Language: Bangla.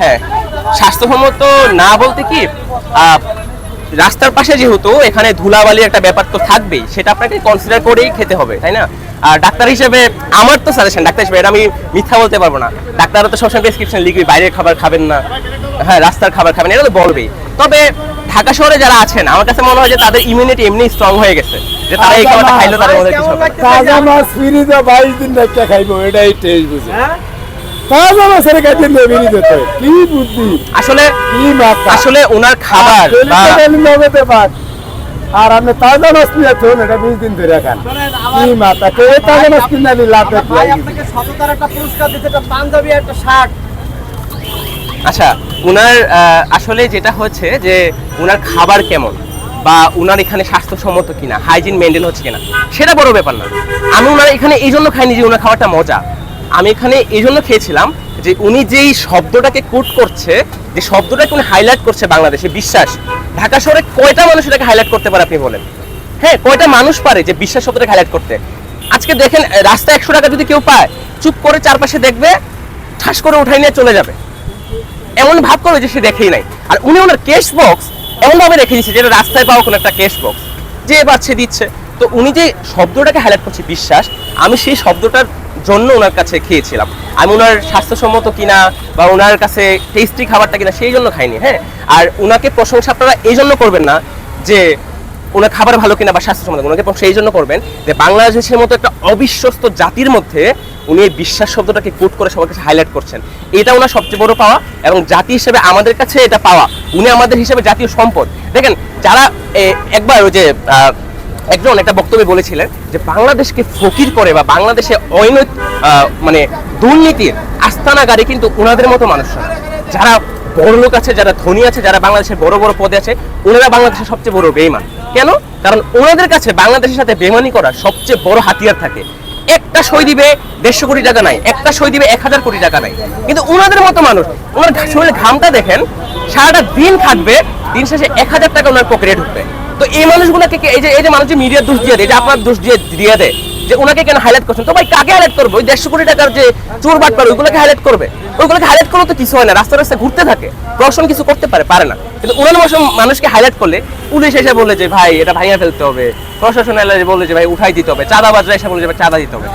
হ্যাঁ স্বাস্থ্যসম্মত না বলতে কি আহ, রাস্তার পাশে যেহেতু এখানে ধুলাবালির একটা ব্যাপার তো থাকবেই সেটা আপনাকে কনসিডার করেই খেতে হবে তাই না? আর ডাক্তার হিসেবে আমার তো সাজেশন ডাক্তার হিসেবে এটা আমি মিথ্যা বলতে পারব না। ডাক্তাররা তো সবসময় প্রেসক্রিপশন লিখবে বাইরের খাবার খাবেন না হ্যাঁ রাস্তার খাবার খাবেন এটা তো বলবেই। তবে ঢাকা শহরে যারা আছেন আমার কাছে মনে হয় যে তাদের ইমিউনিটি এমনি স্ট্রং হয়ে গেছে যে তারা এই খাবারটা খাইলো তাদের মধ্যে কিছু হবে তাজা মাছ ফ্রিজে বাইশ দিন রাখতে খাইবো এটাই টেস্ট বুঝে। তাজা মাছের কাছে নেবেনি যেতে কি বুদ্ধি? আসলে কি মাথা আসলে ওনার খাবার বা পাক আর আপনি তাজা মাছ নিয়ে চলুন এটা বিশ দিন ধরে খান। কি মাথা? কেউ তাজা মাছ কিনে নিলে লাভ আমার ভাই আপনাকে সততার একটা পুরস্কার দিতে একটা পাঞ্জাবি একটা শার্ট। আচ্ছা উনার আহ, আসলে যেটা হচ্ছে যে উনার খাবার কেমন বা উনার এখানে স্বাস্থ্যসম্মত কিনা হাইজিন মেনটেন হচ্ছে কিনা সেটা বড় ব্যাপার না। আমি উনার এখানে এই জন্য খাইনি যে উনার খাবারটা মজা। আমি এখানে এই জন্য খেয়েছিলাম যে উনি যেই শব্দটাকে কোট করছে, যে শব্দটাকে উনি হাইলাইট করছে বাংলাদেশে, বিশ্বাস। ঢাকা শহরে কয়টা মানুষ এটাকে হাইলাইট করতে পারে আপনি বলেন? হ্যাঁ কয়টা মানুষ পারে যে বিশ্বাস শব্দটাকে হাইলাইট করতে? আজকে দেখেন রাস্তায় একশো টাকা যদি কেউ পায়, চুপ করে চারপাশে দেখবে, ঠাস করে উঠাই নিয়ে চলে যাবে। এমন ভাব করবে যে সে দেখেই নাই। আর উনি ওনার কেস বক্স এমন ভাবে রেখে দিচ্ছে যেটা রাস্তায় পাওয়া কোনো একটা কেস বক্স যে পাচ্ছে দিচ্ছে। তো উনি যে শব্দটাকে হাইলাইট করছে, বিশ্বাস, আমি সেই শব্দটার জন্য ওনার কাছে খেয়েছিলাম। আমি ওনার স্বাস্থ্যসম্মত কিনা বা ওনার কাছে টেস্টি খাবারটা কিনা সেই জন্য খাইনি হ্যাঁ? আর ওনাকে প্রশংসা আপনারা এই জন্য করবেন না যে ওনার খাবার ভালো কিনা বা স্বাস্থ্যসম্মত, ওনাকে এই জন্য করবেন যে বাংলাদেশের মতো একটা অবিশ্বস্ত জাতির মধ্যে উনি এই বিশ্বাস শব্দটাকে কোট করে সবার কাছে হাইলাইট করছেন। এটা ওনার সবচেয়ে বড় পাওয়া এবং জাতি হিসেবে আমাদের কাছে এটা পাওয়া। উনি আমাদের হিসেবে জাতীয় সম্পদ। দেখেন, যারা একবার ওই যে একজন একটা বক্তব্যে বলেছিলেন যে বাংলাদেশকে ফকির করে বা বাংলাদেশে অনৈত মানে দুর্নীতির আস্তানাগারে কিন্তু ওনাদের মতো মানুষরা যারা বড় লোক আছে, যারা ধনী আছে, যারা বাংলাদেশের বড় বড় পদে আছে, ওনারা বাংলাদেশের সবচেয়ে বড় বেইমান। কেন? কারণ ওনাদের কাছে বাংলাদেশের সাথে বেমানি করা সবচেয়ে বড় হাতিয়ার থাকে। একটা সই দিবে দেড়শো কোটি টাকা নাই, একটা সই দিবে এক হাজার কোটি টাকা নাই। কিন্তু ওনাদের মতো মানুষ, ওনার শরীরের ঘামটা দেখেন, সারাটা দিন খাটবে দিন শেষে এক হাজার টাকা ওনার পকেটে ঢুকবে। তো এই মানুষগুলোকে এই যে এই যে মানুষ যে মিডিয়ার দোষ দিয়ে দেয় এটা আপনার দোষ দিয়ে দিয়ে দেয়, যে ওনাকে কেন হাইলাইট করছেন? তো ভাই কাকে হাইলাইট করবে? ওই দেড়শো কোটি টাকার যে চোর বাট পারে ওইগুলোকে হাইলাইট করবে? ওইগুলোকে হাইলাইট করলে তো কিছু হয় না, রাস্তা রাস্তা ঘুরতে থাকে প্রশাসন কিছু করতে পারে পারে না। কিন্তু ওনার মতো মানুষকে হাইলাইট করলে পুলিশ এসে বলে যে, ভাই, এটা ভাইয়া ফেলতে হবে। প্রশাসন এলে বলে যে, ভাই, উঠাই দিতে হবে। চাঁদাবাজরা এসে বলে যে, ভাই, চাঁদা দিতে হবে।